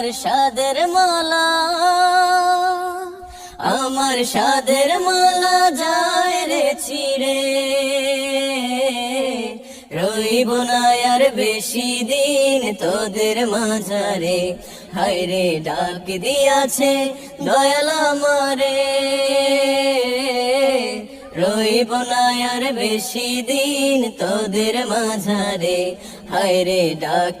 আমার সাদের মালা, আমার সাদের মালা যায় রে চিরে। রইব না আর বেশি দিন তোদের মাঝারে। হায়রে ডাক দিয়াছে দয়াল আমারে। রইব না আর বেশি দিন তোদের মাঝারে। হায়রে ডাক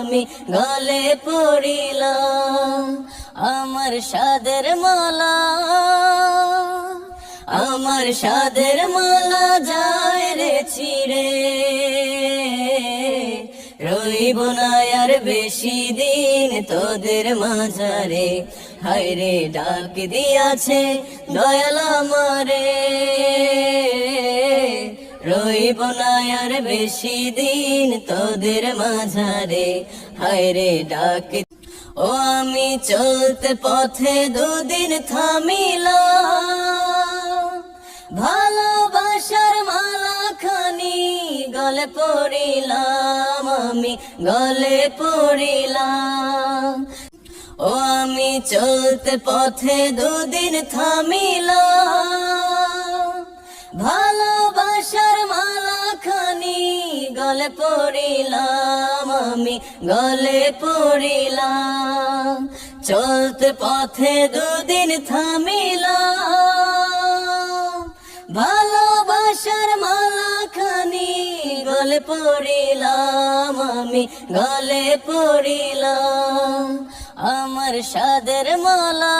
আমি গলে পড়িলাম, আমার সাদের মালা, আমার সাদের মালা যায় রে ছিড়ে। রইব না আর বেশি দিন তোদের মাঝারে হায় রে ডাক দিয়াছে দয়াল আমারে। রইব না আর বেশি দিন তোদের মাঝারে। হায়রে ডাক। ও আমি চলতে পথে দুদিন থামিলাম। ভালোবাসার মালা খানি গলে পড়িলাম আমি, গলে পড়িলাম। ও আমি চলতে পথে দুদিন থামিলাম। ভালোবাসার গলে পড়িলাম আমি, গলে পড়িলাম। চলতে পথে দুদিন থামিলাম। ভালোবাসার মালা খানি গলে পড়িলাম আমি, গলে পড়িলাম। আমার সাদের মালা,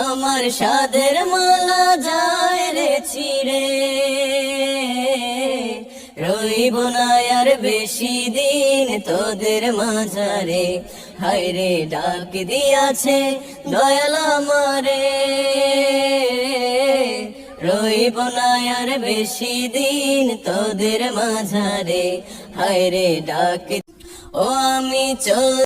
আমার সাদের মালা যায় রে ছিড়ে না আর বেশি দিন তোদের মাঝারে। হায়রে, ডাক দিয়াছে দয়াল আমারে। রইব না আর বেশি দিন তোদের মাঝারে। হায়রে, ডাক ও আমি চল